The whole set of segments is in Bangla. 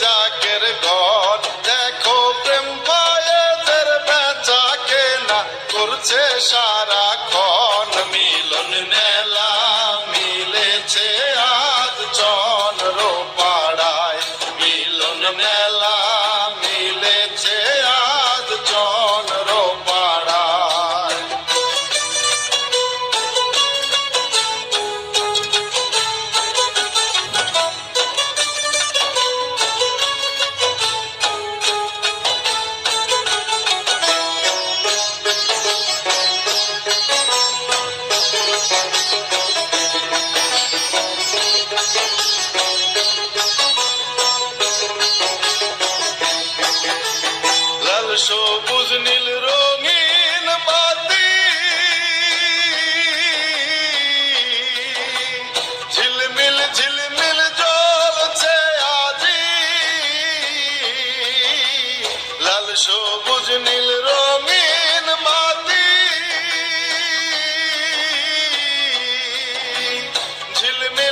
জাকের ঘর। দেখো প্রেম পায়ে বেচা কেনা করছে সারাক্ষণ সবুজ নীল রঙিন ঝিলমিল ঝিলমিল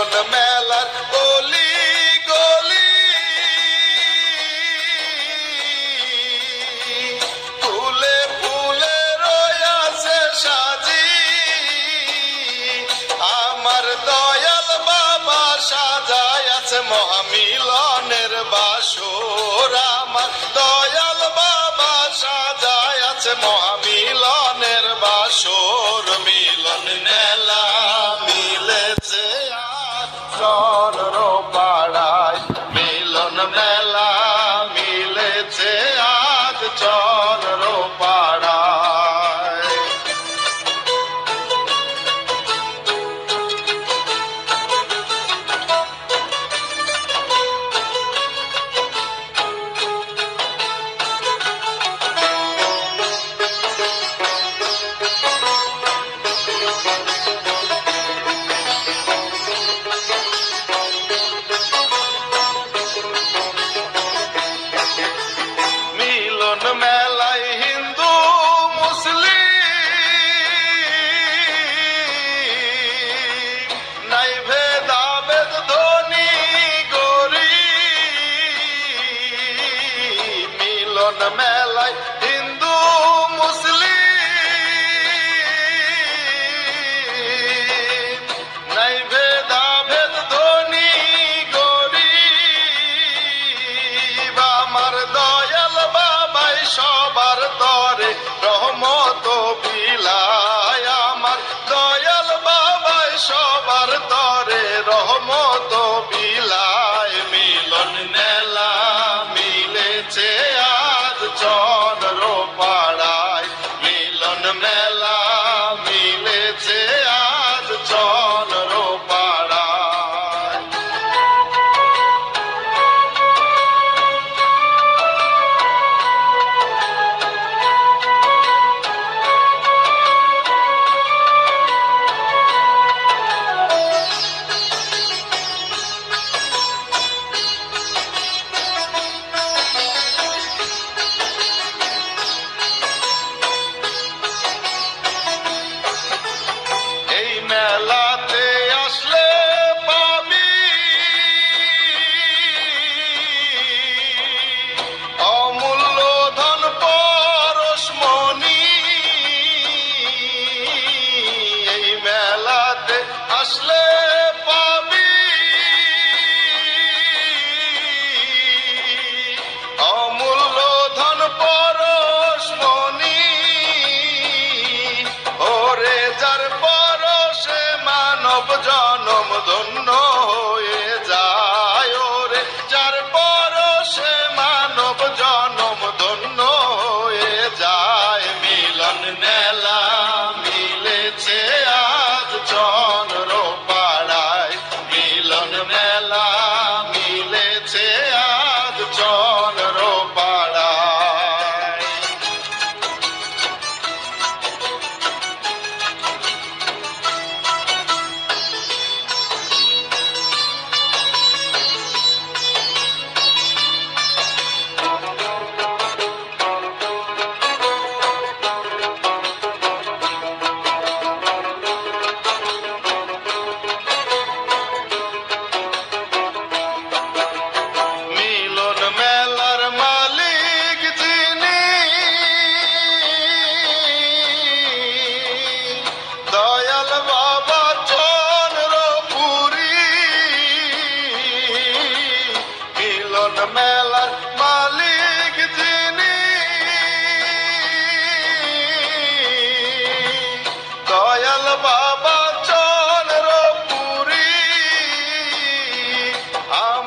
মিলন মেলার অলি গলি। ফুলে ফুলে রয়াছে সাজি। আমার দয়াল বাবা সাজায় আছে মহামিলনের বাসর। আমার দয়াল বাবা সাজায় আছে মহামিলনের বাসর। মিলন মেলা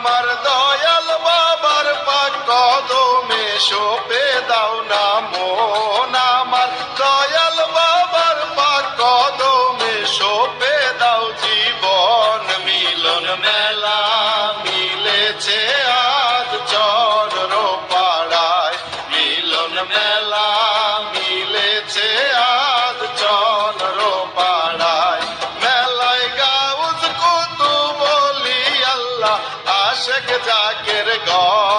আমার দয়াল বাবার পাক কদমে সোপে দাও না মন আমার। দয়াল বাবার পাক কদমে সোপে দাও জীবন, মিলন মেলা মিলেছে। আশেক জাকের গন